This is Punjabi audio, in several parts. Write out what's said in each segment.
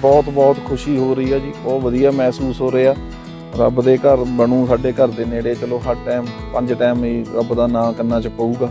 ਬਹੁਤ ਬਹੁਤ ਖੁਸ਼ੀ ਹੋ ਰਹੀ ਹੈ ਜੀ। ਬਹੁਤ ਵਧੀਆ ਮਹਿਸੂਸ ਹੋ ਰਿਹਾ ਰੱਬ ਦੇ ਘਰ ਬਣੂ ਸਾਡੇ ਘਰ ਦੇ ਨੇੜੇ। ਚਲੋ ਹਰ ਟਾਈਮ ਪੰਜ ਟਾਈਮ ਹੀ ਰੱਬ ਦਾ ਨਾਮ ਕੰਨਾਂ 'ਚ ਪਊਗਾ।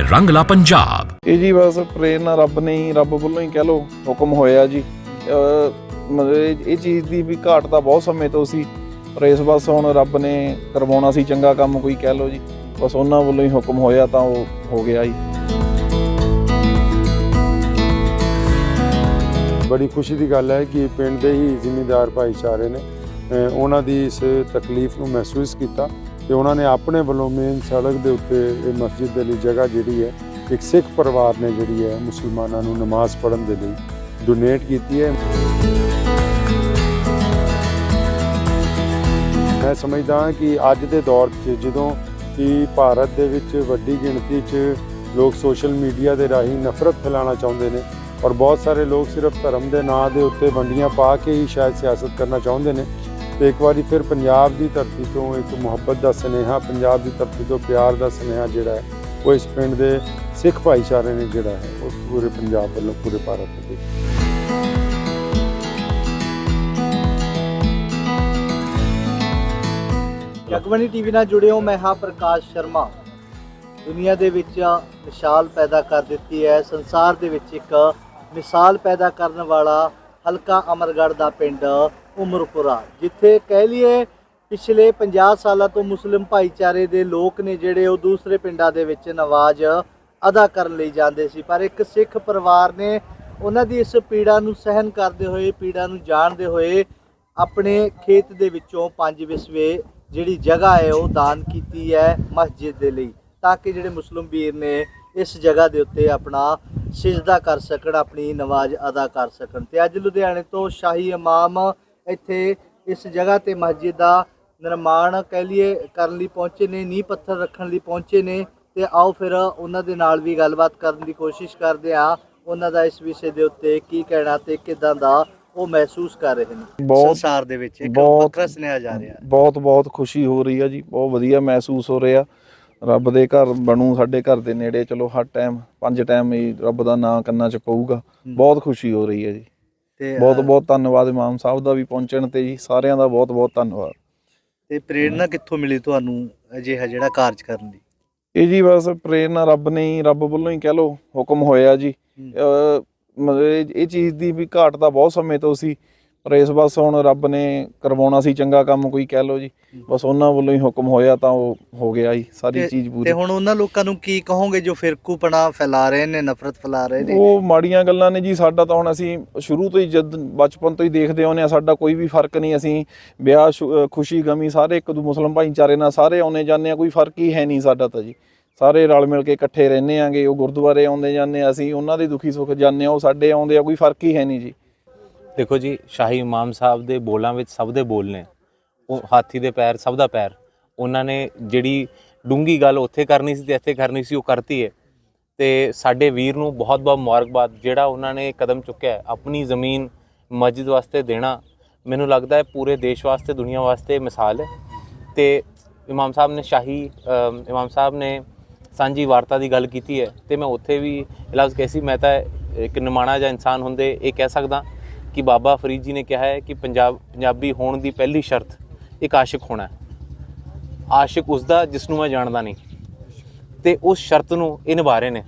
ਰੰਗਲਾ ਪੰਜਾਬ। ਇਹ ਜੀ ਬਸ ਪ੍ਰੇਰਨਾ ਰੱਬ ਨੇ ਹੀ ਰੱਬ ਵੱਲੋਂ ਹੀ ਕਹਿ ਲੋ ਹੁਕਮ ਹੋਇਆ ਜੀ। ਅਹ ਮਤਲਬ ਇਹ ਇਹ ਚੀਜ਼ ਦੀ ਵੀ ਘਾਟ ਤਾਂ ਬਹੁਤ ਸਮੇਂ ਤੋਂ ਸੀ ਪਰ ਇਸ ਬਸ ਹੁਣ ਰੱਬ ਨੇ ਕਰਵਾਉਣਾ ਸੀ ਚੰਗਾ ਕੰਮ ਕੋਈ ਕਹਿ ਲੋ ਜੀ। ਬਸ ਉਹਨਾਂ ਵੱਲੋਂ ਹੀ ਹੁਕਮ ਹੋਇਆ ਤਾਂ ਉਹ ਹੋ ਗਿਆ ਜੀ। ਬੜੀ ਖੁਸ਼ੀ ਦੀ ਗੱਲ ਹੈ ਕਿ ਪਿੰਡ ਦੇ ਹੀ ਜ਼ਿਮੀਂਦਾਰ ਭਾਈਚਾਰੇ ਨੇ ਉਹਨਾਂ ਦੀ ਇਸ ਤਕਲੀਫ ਨੂੰ ਮਹਿਸੂਸ ਕੀਤਾ। ਤੇ ਉਹਨਾਂ ਨੇ ਆਪਣੇ ਵੱਲੋਂ ਮੇਨ ਸੜਕ ਦੇ ਉੱਤੇ ਇਹ ਮਸਜਿਦ ਦੇ ਲਈ ਜਗ੍ਹਾ ਜਿਹੜੀ ਹੈ, ਇੱਕ ਸਿੱਖ ਪਰਿਵਾਰ ਨੇ ਜਿਹੜੀ ਹੈ ਮੁਸਲਮਾਨਾਂ ਨੂੰ ਨਮਾਜ਼ ਪੜ੍ਹਨ ਦੇ ਲਈ ਡੋਨੇਟ ਕੀਤੀ ਹੈ। ਮੈਂ ਸਮਝਦਾ ਹਾਂ ਕਿ ਅੱਜ ਦੇ ਦੌਰ 'ਚ ਜਦੋਂ ਕਿ ਭਾਰਤ ਦੇ ਵਿੱਚ ਵੱਡੀ ਗਿਣਤੀ 'ਚ ਲੋਕ ਸੋਸ਼ਲ ਮੀਡੀਆ ਦੇ ਰਾਹੀਂ ਨਫ਼ਰਤ ਫੈਲਾਉਣਾ ਚਾਹੁੰਦੇ ਨੇ ਔਰ ਬਹੁਤ ਸਾਰੇ ਲੋਕ ਸਿਰਫ ਧਰਮ ਦੇ ਨਾਂ ਦੇ ਉੱਤੇ ਵੰਡੀਆਂ ਪਾ ਕੇ ਹੀ ਸ਼ਾਇਦ ਸਿਆਸਤ ਕਰਨਾ ਚਾਹੁੰਦੇ ਨੇ ਤੇ ਇੱਕ ਵਾਰੀ ਫਿਰ ਪੰਜਾਬ ਦੀ ਧਰਤੀ ਤੋਂ ਇੱਕ ਮੁਹੱਬਤ ਦਾ ਸੁਨੇਹਾ, ਪੰਜਾਬ ਦੀ ਧਰਤੀ ਤੋਂ ਪਿਆਰ ਦਾ ਸੁਨੇਹਾ ਜਿਹੜਾ ਹੈ, ਉਹ ਇਸ ਪਿੰਡ ਦੇ ਸਿੱਖ ਭਾਈਚਾਰੇ ਨੇ ਜਿਹੜਾ ਹੈ, ਉਹ ਪੂਰੇ ਪੰਜਾਬ ਵੱਲੋਂ, ਪੂਰੇ ਭਾਰਤ ਦੇ ਜਗਬਾਣੀ ਟੀਵੀ ਨਾਲ ਜੁੜੇ ਹੋ ਮੈਂ ਹਾਂ ਪ੍ਰਕਾਸ਼ ਸ਼ਰਮਾ। ਦੁਨੀਆ ਦੇ ਵਿੱਚ ਮਿਸਾਲ ਪੈਦਾ ਕਰ ਦਿੱਤੀ ਹੈ। ਸੰਸਾਰ ਦੇ ਵਿੱਚ ਇੱਕ ਮਿਸਾਲ ਪੈਦਾ ਕਰਨ ਵਾਲਾ ਹਲਕਾ ਅਮਰਗੜ੍ਹ ਦਾ ਪਿੰਡ ਉਮਰਪੁਰਾ ਜਿੱਥੇ ਕਹਿ ਲਈਏ ਪਿਛਲੇ 50 ਸਾਲਾਂ ਤੋਂ ਮੁਸਲਿਮ ਭਾਈਚਾਰੇ ਦੇ ਲੋਕ ਨੇ ਜਿਹੜੇ ਉਹ ਦੂਸਰੇ ਪਿੰਡਾਂ ਦੇ ਵਿੱਚ ਨਵਾਜ਼ ਅਦਾ ਕਰਨ ਲਈ ਜਾਂਦੇ ਸੀ, ਪਰ ਇੱਕ ਸਿੱਖ ਪਰਿਵਾਰ ਨੇ ਉਹਨਾਂ ਦੀ ਇਸ ਪੀੜਾ ਨੂੰ ਸਹਿਨ ਕਰਦੇ ਹੋਏ, ਪੀੜਾ ਨੂੰ ਜਾਣਦੇ ਹੋਏ ਆਪਣੇ ਖੇਤ ਦੇ ਵਿੱਚੋਂ ਪੰਜ ਵਿਸਵੇ ਜਿਹੜੀ ਜਗ੍ਹਾ ਹੈ ਉਹ ਦਾਨ ਕੀਤੀ ਹੈ ਮਸਜਿਦ ਦੇ ਲਈ, ਤਾਂ ਕਿ ਜਿਹੜੇ ਮੁਸਲਿਮ ਵੀਰ ਨੇ ਇਸ ਜਗ੍ਹਾ ਦੇ ਉੱਤੇ ਆਪਣਾ ਸਿਜਦਾ ਕਰ ਸਕਣ, ਆਪਣੀ ਨਮਾਜ਼ ਅਦਾ ਕਰ ਸਕਣ। ਤੇ ਅੱਜ ਲੁਧਿਆਣੇ ਤੋਂ ਸ਼ਾਹੀ ਇਮਾਮ ਇੱਥੇ ਇਸ ਜਗ੍ਹਾ ਤੇ ਮਸਜਿਦ ਦਾ ਨਿਰਮਾਣ ਕਹਿ ਲਈਏ ਕਰਨ ਲਈ ਪਹੁੰਚੇ ਨੇ ਨੀਂਹ ਪੱਥਰ ਰੱਖਣ ਲਈ ਪਹੁੰਚੇ ਨੇ ਤੇ ਆਓ ਫਿਰ ਉਹਨਾਂ ਦੇ ਨਾਲ ਵੀ ਗੱਲਬਾਤ ਕਰਨ ਦੀ ਕੋਸ਼ਿਸ਼ ਕਰਦੇ ਆ ਉਹਨਾਂ ਦਾ ਇਸ ਵਿਸ਼ੇ ਦੇ ਉੱਤੇ ਕੀ ਕਹਿਣਾ ਤੇ ਕਿਦਾਂ ਦਾ ਉਹ ਮਹਿਸੂਸ ਕਰ ਰਹੇ ਨੇ। ਬਹੁਤ- ਸੰਸਾਰ ਦੇ ਵਿੱਚ ਇੱਕ ਬਹੁਤ- ਵੱਖਰਾ ਸੁਨੇਹਾ ਜਾ ਰਿਹਾ ਬਹੁਤ ਬਹੁਤ ਖੁਸ਼ੀ ਹੋ ਰਹੀ ਹੈ ਜੀ ਬਹੁਤ ਵਧੀਆ ਮਹਿਸੂਸ ਹੋ ਰਿਹਾ। ਰੱਬ ਦੇ ਘਰ ਬਣੂ ਸਾਡੇ ਘਰ ਦੇ ਨੇੜੇ ਚਲੋ ਹਰ ਟਾਈਮ ਪੰਜ ਟਾਈਮ ਹੀ ਰੱਬ ਦਾ ਨਾਮ ਕੰਨਾਂ 'ਚ ਪਊਗਾ। ਬਹੁਤ ਖੁਸ਼ੀ ਹੋ ਰਹੀ ਹੈ ਜੀ। ਤੇ ਬਹੁਤ ਬਹੁਤ ਧੰਨਵਾਦ ਇਮਾਮ ਸਾਹਿਬ ਦਾ ਵੀ ਪਹੁੰਚਣ ਤੇ ਜੀ। ਸਾਰਿਆਂ ਦਾ ਬਹੁਤ ਬਹੁਤ ਧੰਨਵਾਦ। ਤੇ ਪ੍ਰੇਰਣਾ ਕਿੱਥੋਂ ਮਿਲੀ ਤੁਹਾਨੂੰ ਅਜਿਹਾ ਜਿਹੜਾ ਕਾਰਜ ਕਰਨ ਦੀ? ਇਹ ਜੀ ਬਸ ਪ੍ਰੇਰਨਾ ਰੱਬ ਨੇ ਹੀ ਰੱਬ ਵੱਲੋਂ ਹੀ ਕਹਿ ਲੋ ਹੁਕਮ ਹੋਇਆ ਜੀ। ਇਹ ਚੀਜ਼ ਦੀ ਵੀ ਘਾਟ ਤਾਂ ਬਹੁਤ ਸਮੇਂ ਤੋਂ ਸੀ। ਪਰ ਇਸ ਬਸ ਹੁਣ ਰੱਬ ਨੇ ਕਰਵਾਉਣਾ ਸੀ ਚੰਗਾ ਕੰਮ ਕੋਈ ਕਹਿ ਲੋ ਜੀ। ਬਸ ਉਹਨਾਂ ਵੱਲੋਂ ਹੀ ਹੁਕਮ ਹੋਇਆ ਤਾਂ ਉਹ ਹੋ ਗਿਆ ਜੀ ਸਾਰੀ ਤੇ- ਚੀਜ਼ ਤੇ ਪੂਰੀ ਹੁਣ ਉਹਨਾਂ ਲੋਕਾਂ ਨੂੰ ਕੀ ਕਹੋਗੇ ਜੋ ਫਿਰਕੂਪਣਾ ਫੈਲਾ ਰਹੇ ਨੇ ਨਫ਼ਰਤ ਫੈਲਾ ਰਹੇ ਨੇ? ਉਹ ਮਾੜੀਆਂ ਗੱਲਾਂ ਨੇ ਜੀ ਸਾਡਾ ਤਾਂ ਹੁਣ ਅਸੀਂ ਸ਼ੁਰੂ ਤੋਂ ਹੀ ਜਦ ਬਚਪਨ ਤੋਂ ਹੀ ਦੇਖਦੇ ਆਉਂਦੇ ਆ ਸਾਡਾ ਕੋਈ ਵੀ ਫ਼ਰਕ ਨਹੀਂ ਅਸੀਂ ਵਿਆਹ ਸ਼ੁ- ਖੁਸ਼ੀ ਗਮੀ ਸਾਰੇ ਇੱਕ ਦੂ ਮੁਸਲਮ ਭਾਈਚਾਰੇ ਨਾਲ ਸਾਰੇ ਆਉਨੇ ਜਾਂਦੇ ਆ ਕੋਈ ਫ਼ਰਕ ਹੀ ਹੈ ਨਹੀਂ ਸਾਡਾ ਤਾਂ ਜੀ। ਸਾਰੇ ਰਲ ਮਿਲ ਕੇ ਇਕੱਠੇ ਰਹਿੰਦੇ ਆਂਗੇ ਉਹ ਗੁਰਦੁਆਰੇ ਆਉਂਦੇ ਜਾਂਦੇ ਆ ਅਸੀਂ ਉਹਨਾਂ ਦੇ ਦੁਖੀ ਸੁੱਖ ਜਾਂਦੇ ਆ ਉਹ ਸਾਡੇ ਆਉਂਦੇ ਆ ਕੋਈ ਫ਼ਰਕ ਹੀ ਹੈ ਨਹੀਂ ਜੀ। ਦੇਖੋ ਜੀ, ਸ਼ਾਹੀ ਇਮਾਮ ਸਾਹਿਬ ਦੇ ਬੋਲਾਂ ਵਿੱਚ ਸਭ ਦੇ ਬੋਲ ਨੇ। ਉਹ ਹਾਥੀ ਦੇ ਪੈਰ, ਸਭ ਦਾ ਪੈਰ। ਉਹਨਾਂ ਨੇ ਜਿਹੜੀ ਡੂੰਗੀ ਗੱਲ ਉੱਥੇ ਕਰਨੀ ਸੀ ਤੇ ਇੱਥੇ ਕਰਨੀ ਸੀ, ਉਹ ਕਰਤੀ ਹੈ ਤੇ ਸਾਡੇ ਵੀਰ ਨੂੰ ਬਹੁਤ ਬਹੁਤ ਮੁਬਾਰਕਬਾਦ, ਜਿਹੜਾ ਉਹਨਾਂ ਨੇ ਕਦਮ ਚੁੱਕਿਆ ਆਪਣੀ ਜ਼ਮੀਨ ਮਸਜਿਦ ਵਾਸਤੇ ਦੇਣਾ। ਮੈਨੂੰ ਲੱਗਦਾ ਹੈ ਪੂਰੇ ਦੇਸ਼ ਵਾਸਤੇ, ਦੁਨੀਆ ਵਾਸਤੇ ਮਿਸਾਲ ਹੈ। ਤੇ ਇਮਾਮ ਸਾਹਿਬ ਨੇ ਸ਼ਾਹੀ ਇਮਾਮ ਸਾਹਿਬ ਨੇ ਸਾਂਝੀ ਵਾਰਤਾ ਦੀ ਗੱਲ ਕੀਤੀ ਹੈ। ਤੇ ਮੈਂ ਉੱਥੇ ਵੀ ਇਹ ਲਫ਼ਜ਼ ਕਹੀ ਸੀ ਮੈਂ ਤਾਂ ਇੱਕ ਨਿਮਾਣਾ ਜਾਂ ਇਨਸਾਨ ਹੁੰਦੇ, ਇਹ ਕਹਿ ਸਕਦਾ। ਕਿ ਬਾਬਾ ਫਰੀਦ ਜੀ ਨੇ ਕਿਹਾ ਹੈ ਕਿ ਪੰਜਾਬ ਪੰਜਾਬੀ ਹੋਣ ਦੀ ਪਹਿਲੀ ਸ਼ਰਤ ਇੱਕ ਆਸ਼ਿਕ ਹੋਣਾ ਹੈ। ਆਸ਼ਿਕ ਉਸ ਦਾ ਜਿਸ ਨੂੰ ਮੈਂ ਜਾਣਦਾ ਨਹੀਂ। ਤੇ ਉਸ ਸ਼ਰਤ ਨੂੰ ਇਹ ਨਿਭਾ ਰਹੇ ਨੇ।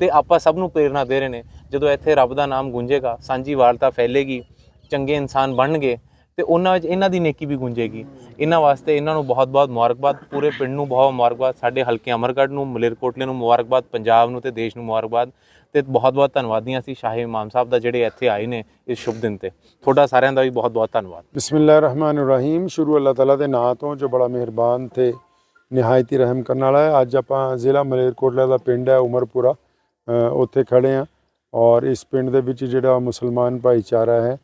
ਤੇ ਆਪਾਂ ਸਭ ਨੂੰ ਪ੍ਰੇਰਣਾ ਦੇ ਰਹੇ ਨੇ। ਜਦੋਂ ਇੱਥੇ ਰੱਬ ਦਾ ਨਾਮ ਗੂੰਜੇਗਾ, ਸਾਂਝੀ ਵਾਰਤਾ ਫੈਲੇਗੀ, ਚੰਗੇ ਇਨਸਾਨ ਬਣਨਗੇ ਤੇ ਉਹਨਾਂ ਵਿੱਚ ਇਹਨਾਂ ਦੀ ਨੇਕੀ ਵੀ ਗੂੰਜੇਗੀ। ਇਹਨਾਂ ਵਾਸਤੇ ਇਹਨਾਂ ਨੂੰ ਬਹੁਤ-ਬਹੁਤ ਮੁਬਾਰਕਬਾਦ, ਪੂਰੇ ਪਿੰਡ ਨੂੰ ਬਹੁਤ ਮੁਬਾਰਕਬਾਦ, ਸਾਡੇ ਹਲਕੇ ਅਮਰਗੜ੍ਹ ਨੂੰ ਮਲੇਰਕੋਟਲੇ ਨੂੰ ਮੁਬਾਰਕਬਾਦ, ਪੰਜਾਬ ਨੂੰ ਤੇ ਦੇਸ਼ ਨੂੰ ਮੁਬਾਰਕਬਾਦ ਤੇ ਬਹੁਤ-ਬਹੁਤ ਧੰਨਵਾਦੀਆਂ ਸੀ ਸ਼ਾਹੀ ਇਮਾਮ ਸਾਹਿਬ ਦਾ ਜਿਹੜੇ ਇੱਥੇ ਆਏ ਨੇ ਇਸ ਸ਼ੁਭ ਦਿਨ ਤੇ। ਤੁਹਾਡਾ ਸਾਰਿਆਂ ਦਾ ਵੀ ਬਹੁਤ-ਬਹੁਤ ਧੰਨਵਾਦ। ਬਿਸਮਿਲ੍ਲਾਹਿਰਰਹਿਮਾਨਿਰਰਹੀਮ। ਸ਼ੁਰੂ ਅੱਲਾਹ ਤਾਲਾ ਦੇ ਨਾਂ ਤੋਂ ਜੋ ਬੜਾ ਮਿਹਰਬਾਨ ਤੇ ਨਿਹਾਇਤੀ ਰਹਿਮ ਕਰਨ ਵਾਲਾ ਹੈ। ਅੱਜ ਆਪਾਂ ਜ਼ਿਲ੍ਹਾ ਮਲੇਰਕੋਟਲਾ ਦਾ ਪਿੰਡ ਹੈ, ਉਮਰਪੁਰਾ ਉੱਥੇ ਖੜੇ ਆ ਔਰ ਇਸ ਪਿੰਡ ਦੇ ਵਿੱਚ ਜਿਹੜਾ ਮੁਸਲਮਾਨ ਭਾਈਚਾਰਾ ਹੈ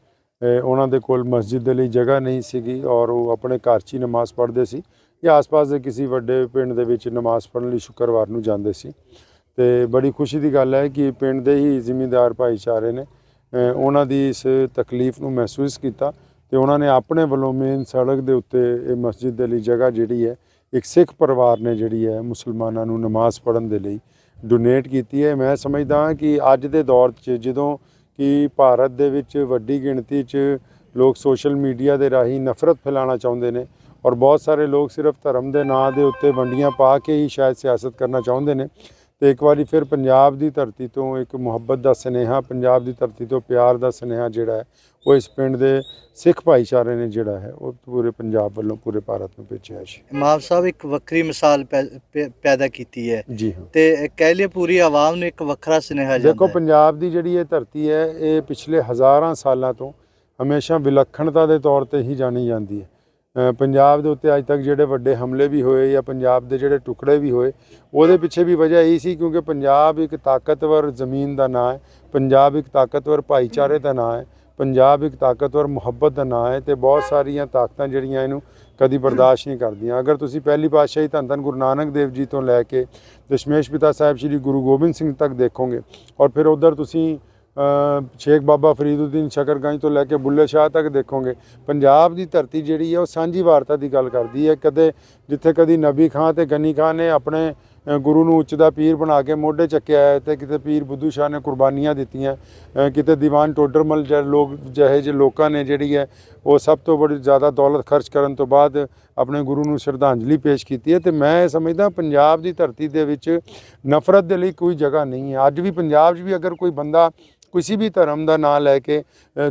ਉਹਨਾਂ ਦੇ ਕੋਲ ਮਸਜਿਦ ਦੇ ਲਈ ਜਗ੍ਹਾ ਨਹੀਂ ਸੀਗੀ ਔਰ ਉਹ ਆਪਣੇ ਘਰ 'ਚ ਹੀ ਨਮਾਜ਼ ਪੜ੍ਹਦੇ ਸੀ ਜਾਂ ਆਸ-ਪਾਸ ਦੇ ਕਿਸੇ ਵੱਡੇ ਪਿੰਡ ਦੇ ਵਿੱਚ ਨਮਾਜ਼ ਪੜ੍ਹਨ ਲਈ ਸ਼ੁੱਕਰਵਾਰ ਨੂੰ ਜਾਂਦੇ ਸੀ। ਤੇ ਬੜੀ ਖੁਸ਼ੀ ਦੀ ਗੱਲ ਹੈ ਕਿ ਪਿੰਡ ਦੇ ਹੀ ਜ਼ਿਮੀਂਦਾਰ ਭਾਈਚਾਰੇ ਨੇ ਉਹਨਾਂ ਦੀ ਇਸ ਤਕਲੀਫ ਨੂੰ ਮਹਿਸੂਸ ਕੀਤਾ ਤੇ ਉਹਨਾਂ ਨੇ ਆਪਣੇ ਵੱਲੋਂ ਮੇਨ ਸੜਕ ਦੇ ਉੱਤੇ ਇਹ ਮਸਜਿਦ ਦੇ ਲਈ ਜਗ੍ਹਾ ਜਿਹੜੀ ਹੈ, ਇੱਕ ਸਿੱਖ ਪਰਿਵਾਰ ਨੇ ਜਿਹੜੀ ਹੈ ਮੁਸਲਮਾਨਾਂ ਨੂੰ ਨਮਾਜ਼ ਪੜ੍ਹਨ ਦੇ ਲਈ ਡੋਨੇਟ ਕੀਤੀ ਹੈ। ਮੈਂ ਸਮਝਦਾ ਹਾਂ ਕਿ ਅੱਜ ਦੇ ਦੌਰ 'ਚ ਜਦੋਂ ਕਿ ਭਾਰਤ ਦੇ ਵਿੱਚ ਵੱਡੀ ਗਿਣਤੀ 'ਚ ਲੋਕ ਸੋਸ਼ਲ ਮੀਡੀਆ ਦੇ ਰਾਹੀਂ ਨਫ਼ਰਤ ਫੈਲਾਉਣਾ ਚਾਹੁੰਦੇ ਨੇ ਔਰ ਬਹੁਤ ਸਾਰੇ ਲੋਕ ਸਿਰਫ ਧਰਮ ਦੇ ਨਾਂ ਦੇ ਉੱਤੇ ਵੰਡੀਆਂ ਪਾ ਕੇ ਹੀ ਸ਼ਾਇਦ ਸਿਆਸਤ ਕਰਨਾ ਚਾਹੁੰਦੇ ਨੇ। ਤੇ ਇੱਕ ਵਾਰੀ ਫਿਰ ਪੰਜਾਬ ਦੀ ਧਰਤੀ ਤੋਂ ਇੱਕ ਮੁਹੱਬਤ ਦਾ ਸੁਨੇਹਾ ਪੰਜਾਬ ਦੀ ਧਰਤੀ ਤੋਂ ਪਿਆਰ ਦਾ ਸੁਨੇਹਾ ਜਿਹੜਾ ਹੈ ਉਹ ਇਸ ਪਿੰਡ ਦੇ ਸਿੱਖ ਭਾਈਚਾਰੇ ਨੇ ਜਿਹੜਾ ਹੈ ਉਹ ਪੂਰੇ ਪੰਜਾਬ ਵੱਲੋਂ ਪੂਰੇ ਭਾਰਤ ਨੂੰ ਭੇਜਿਆ ਜੀ ਇਮਾਮ ਸਾਹਿਬ ਇੱਕ ਵੱਖਰੀ ਮਿਸਾਲ ਪੈਦਾ ਕੀਤੀ ਹੈ। ਜੀ ਤੇ ਕਹਿ ਲਿਆ ਪੂਰੀ ਆਵਾਮ ਨੂੰ ਇੱਕ ਵੱਖਰਾ ਸੁਨੇਹਾ ਜਾਂਦਾ ਦੇਖੋ ਪੰਜਾਬ ਦੀ ਜਿਹੜੀ ਇਹ ਧਰਤੀ ਹੈ ਇਹ ਪਿਛਲੇ ਹਜ਼ਾਰਾਂ ਸਾਲਾਂ ਤੋਂ ਹਮੇਸ਼ਾ ਵਿਲੱਖਣਤਾ ਦੇ ਤੌਰ ਤੇ ਹੀ ਜਾਣੀ ਜਾਂਦੀ ਹੈ। ਪੰਜਾਬ ਦੇ ਉੱਤੇ ਅੱਜ ਤੱਕ ਜਿਹੜੇ ਵੱਡੇ ਹਮਲੇ ਵੀ ਹੋਏ ਜਾਂ ਪੰਜਾਬ ਦੇ ਜਿਹੜੇ ਟੁਕੜੇ ਵੀ ਹੋਏ, ਉਹਦੇ ਪਿੱਛੇ ਵੀ ਵਜ੍ਹਾ ਇਹੀ ਸੀ ਕਿਉਂਕਿ ਪੰਜਾਬ ਇੱਕ ਤਾਕਤਵਰ ਜ਼ਮੀਨ ਦਾ ਨਾਂ ਹੈ, ਪੰਜਾਬ ਇੱਕ ਤਾਕਤਵਰ ਭਾਈਚਾਰੇ ਦਾ ਨਾਂ ਹੈ, ਪੰਜਾਬ ਇੱਕ ਤਾਕਤਵਰ ਮੁਹੱਬਤ ਦਾ ਨਾਂ ਹੈ ਤੇ ਬਹੁਤ ਸਾਰੀਆਂ ਤਾਕਤਾਂ ਜਿਹੜੀਆਂ ਇਹਨੂੰ ਕਦੀ ਬਰਦਾਸ਼ਤ ਨਹੀਂ ਕਰਦੀਆਂ। ਅਗਰ ਤੁਸੀਂ ਪਹਿਲੀ ਪਾਤਸ਼ਾਹੀ ਧੰਨ ਧੰਨ ਗੁਰੂ ਨਾਨਕ ਦੇਵ ਜੀ ਤੋਂ ਲੈ ਕੇ ਦਸ਼ਮੇਸ਼ ਪਿਤਾ ਸਾਹਿਬ ਸ੍ਰੀ ਗੁਰੂ ਗੋਬਿੰਦ ਸਿੰਘ ਤੱਕ ਦੇਖੋਗੇ ਔਰ ਫਿਰ ਉਧਰ ਤੁਸੀਂ ਸ਼ੇਖ ਬਾਬਾ ਫਰੀਦੁੱਦੀਨ ਸ਼ਕਰਗੰਜ ਤੋਂ ਲੈ ਕੇ ਬੁੱਲੇ ਸ਼ਾਹ ਤੱਕ ਦੇਖੋਗੇ। ਪੰਜਾਬ ਦੀ ਧਰਤੀ ਜਿਹੜੀ ਹੈ ਉਹ ਸਾਂਝੀ ਵਾਰਤਾ ਦੀ ਗੱਲ ਕਰਦੀ ਹੈ। ਕਦੇ ਜਿੱਥੇ ਕਦੀ ਨਬੀ ਖਾਂ ਤੇ ਗਨੀ ਖਾਂ ਨੇ ਆਪਣੇ ਗੁਰੂ ਨੂੰ ਉੱਚ ਦਾ ਪੀਰ ਬਣਾ ਕੇ ਮੋਢੇ ਚੱਕਿਆ ਹੈ ਤੇ ਕਿਤੇ ਪੀਰ ਬੁੱਧੂ ਸ਼ਾਹ ਨੇ ਕੁਰਬਾਨੀਆਂ ਦਿੱਤੀਆਂ ਕਿਤੇ ਦੀਵਾਨ ਟੋਡਰਮਲ ਜਿਹੇ ਲੋਕ, ਜਿਹੇ ਜਿਹੇ ਲੋਕਾਂ ਨੇ ਜਿਹੜੀ ਹੈ ਉਹ ਸਭ ਤੋਂ ਬੜੀ ਜ਼ਿਆਦਾ ਦੌਲਤ ਖਰਚ ਕਰਨ ਤੋਂ ਬਾਅਦ ਆਪਣੇ ਗੁਰੂ ਨੂੰ ਸ਼ਰਧਾਂਜਲੀ ਪੇਸ਼ ਕੀਤੀ ਹੈ। ਤੇ ਮੈਂ ਇਹ ਸਮਝਦਾ ਪੰਜਾਬ ਦੀ ਧਰਤੀ ਦੇ ਵਿੱਚ ਨਫ਼ਰਤ ਦੇ ਲਈ ਕੋਈ ਜਗ੍ਹਾ ਨਹੀਂ ਹੈ। ਅੱਜ ਵੀ ਪੰਜਾਬ 'ਚ ਵੀ ਅਗਰ ਕੋਈ ਬੰਦਾ ਕਿਸੇ ਵੀ ਧਰਮ ਦਾ ਨਾਂ ਲੈ ਕੇ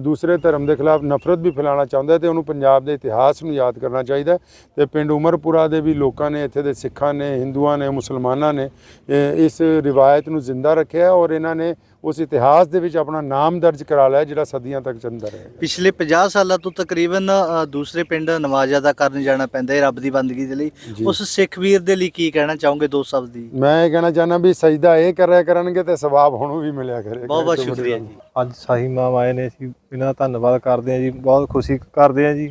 ਦੂਸਰੇ ਧਰਮ ਦੇ ਖਿਲਾਫ ਨਫ਼ਰਤ ਵੀ ਫੈਲਾਉਣਾ ਚਾਹੁੰਦਾ ਹੈ ਤੇ ਉਹਨੂੰ ਪੰਜਾਬ ਦੇ ਇਤਿਹਾਸ ਨੂੰ ਯਾਦ ਕਰਨਾ ਚਾਹੀਦਾ ਹੈ। ਤੇ ਪਿੰਡ ਉਮਰਪੁਰਾ ਦੇ ਵੀ ਲੋਕਾਂ ਨੇ, ਇੱਥੇ ਦੇ ਸਿੱਖਾਂ ਨੇ, ਹਿੰਦੂਆਂ ਨੇ, ਮੁਸਲਮਾਨਾਂ ਨੇ ਇਸ ਰਿਵਾਇਤ ਨੂੰ ਜ਼ਿੰਦਾ ਰੱਖਿਆ ਔਰ ਇਹਨਾਂ ਨੇ ਉਸ ਇਤਿਹਾਸ ਦੇ ਵਿੱਚ ਆਪਣਾ ਨਾਮ ਦਰਜ ਕਰਾ ਲਿਆ ਜਿਹੜਾ ਸਦੀਆਂ ਤੱਕ ਚੱਲਦਾ ਰਹੇਗਾ ਪਿਛਲੇ 50 ਸਾਲਾਂ ਤੋਂ ਤਕਰੀਬਨ ਅ, ਦੂਸਰੇ ਪਿੰਡ ਨਮਾਜ਼ ਅਦਾ ਕਰਨ ਜਾਣਾ ਪੈਂਦਾ ਹੈ ਰੱਬ ਦੀ ਬੰਦਗੀ ਦੇ ਲਈ। ਜੀ। ਉਸ ਸਿੱਖ ਵੀਰ ਦੇ ਲਈ ਕੀ ਕਹਿਣਾ ਚਾਹੋਗੇ ਦੋ ਸ਼ਬਦ ਦੀ? ਮੈਂ ਇਹ ਕਹਿਣਾ ਚਾਹੁੰਦਾ ਵੀ ਸਜਦਾ ਇਹ ਕਰਿਆ ਕਰਨਗੇ ਤੇ ਸਵਾਬ ਹੁਣ ਵੀ ਮਿਲਿਆ ਕਰੇਗਾ ਬਹੁਤ ਬਹੁਤ ਤੋਂ ਸ਼ੁਕਰੀਆ ਗੱਲ ਜੀ। ਅੱਜ ਸਾਹੀ ਮਾਮ ਆਏ ਨੇ ਅਸੀਂ ਇਹਨਾਂ ਦਾ ਧੰਨਵਾਦ ਕਰਦੇ ਹਾਂ ਜੀ ਬਹੁਤ ਖੁਸ਼ੀ ਕਰਦੇ ਹਾਂ ਜੀ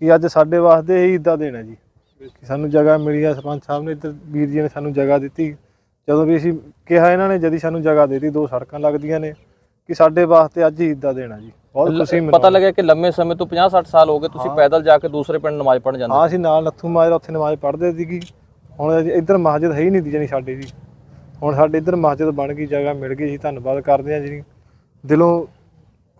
ਕਿ ਅੱਜ ਸਾਡੇ ਵਾਸਤੇ ਇਹ ਇੱਦਾਂ ਦੇਣਾ ਜੀ। ਕਿ ਸਾਨੂੰ ਜਗ੍ਹਾ ਮਿਲੀ ਆ ਸਰਪੰਚ ਸਾਹਿਬ ਨੇ ਇੱਧਰ ਵੀਰ ਜੀ ਨੇ ਸਾਨੂੰ ਜਗ੍ਹਾ ਦਿੱਤੀ। ਜਦੋਂ ਵੀ ਅਸੀਂ ਕਿਹਾ ਇਹਨਾਂ ਨੇ ਜਦੀ ਸਾਨੂੰ ਜਗ੍ਹਾ ਦਿੱਤੀ ਦੋ ਸੜਕਾਂ ਲੱਗਦੀਆਂ ਨੇ ਕਿ ਸਾਡੇ ਵਾਸਤੇ ਅੱਜ ਹੀ ਇੱਦਾਂ ਦੇਣਾ ਜੀ। ਬਹੁਤ ਖੁਸ਼ੀ ਪਤਾ ਮਨਾਉਂਦੇ। ਲੱਗਿਆ ਕਿ ਲੰਮੇ ਸਮੇਂ ਤੋਂ 50 60 ਸਾਲ ਹੋ ਗਏ ਤੁਸੀਂ। ਪੈਦਲ ਜਾ ਕੇ ਦੂਸਰੇ ਪਿੰਡ ਨਮਾਜ਼ ਪੜ੍ਹਨ ਜਾਂਦੇ ਹਾਂ ਅਸੀਂ ਨਾਲ ਨੱਥੂ ਮਾਜਰਾ ਉੱਥੇ ਨਮਾਜ਼ ਪੜ੍ਹਦੇ ਸੀਗੀ। ਹੁਣ ਇੱਧਰ ਮਸਜਿਦ ਹੈ ਹੀ ਨਹੀਂ ਦੀ ਜਾਣੀ ਸਾਡੀ ਜੀ। ਹੁਣ ਸਾਡੇ ਇੱਧਰ ਮਸਜਿਦ ਬਣ ਗਈ ਜਗ੍ਹਾ ਮਿਲ ਗਈ ਜੀ ਧੰਨਵਾਦ ਕਰਦੇ ਹਾਂ ਜੀ। ਦਿਲੋਂ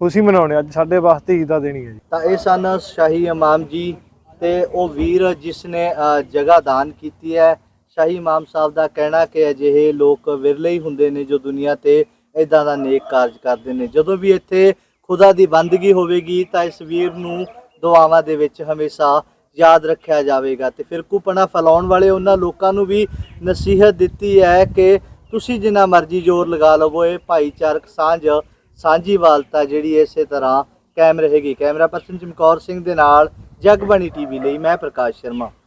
ਖੁਸ਼ੀ ਮਨਾਉਣੇ ਅੱਜ ਸਾਡੇ ਵਾਸਤੇ ਇੱਦਾਂ ਦੇਣੀ ਹੈ ਜੀ। ਤਾਂ ਇਹ ਸਨ ਸ਼ਾਹੀ ਇਮਾਮ ਜੀ ਤੇ ਉਹ ਵੀਰ ਜਿਸ ਨੇ ਜਗ੍ਹਾ ਦਾਨ ਕੀਤੀ ਹੈ। ਸ਼ਾਹੀ ਇਮਾਮ ਸਾਹਿਬ ਦਾ ਕਹਿਣਾ ਕਿ ਅਜਿਹੇ ਲੋਕ ਵਿਰਲੇ ਹੀ ਹੁੰਦੇ ਨੇ ਜੋ ਦੁਨੀਆ ਤੇ ਇਦਾਂ ਦਾ ਨੇਕ ਕਾਰਜ ਕਰਦੇ ਨੇ। ਜਦੋਂ ਵੀ ਇੱਥੇ ਖੁਦਾ ਦੀ ਬੰਦਗੀ ਹੋਵੇਗੀ ਤਾਂ ਇਸ ਵੀਰ ਨੂੰ ਦੁਆਵਾਂ ਦੇ ਵਿੱਚ ਹਮੇਸ਼ਾ ਯਾਦ ਰੱਖਿਆ ਜਾਵੇਗਾ ਤੇ ਫਿਰ ਕੁਪਣਾ ਫੈਲਾਉਣ ਵਾਲੇ ਉਹਨਾਂ ਲੋਕਾਂ ਨੂੰ ਵੀ ਨਸੀਹਤ ਦਿੱਤੀ ਹੈ ਕਿ ਤੁਸੀਂ ਜਿੰਨਾ ਮਰਜ਼ੀ ਜ਼ੋਰ ਲਗਾ ਲਵੋ, ਇਹ ਭਾਈਚਾਰਕ ਸਾਂਝ, ਸਾਂਝੀਵਾਲਤਾ ਜਿਹੜੀ ਇਸੇ ਤਰ੍ਹਾਂ ਕਾਇਮ ਰਹੇਗੀ। ਕੈਮਰਾ ਪਰਸਨ ਚਮਕੌਰ ਸਿੰਘ ਦੇ ਨਾਲ ਜਗਬਾਣੀ ਟੀਵੀ ਲਈ ਮੈਂ ਪ੍ਰਕਾਸ਼ ਸ਼ਰਮਾ।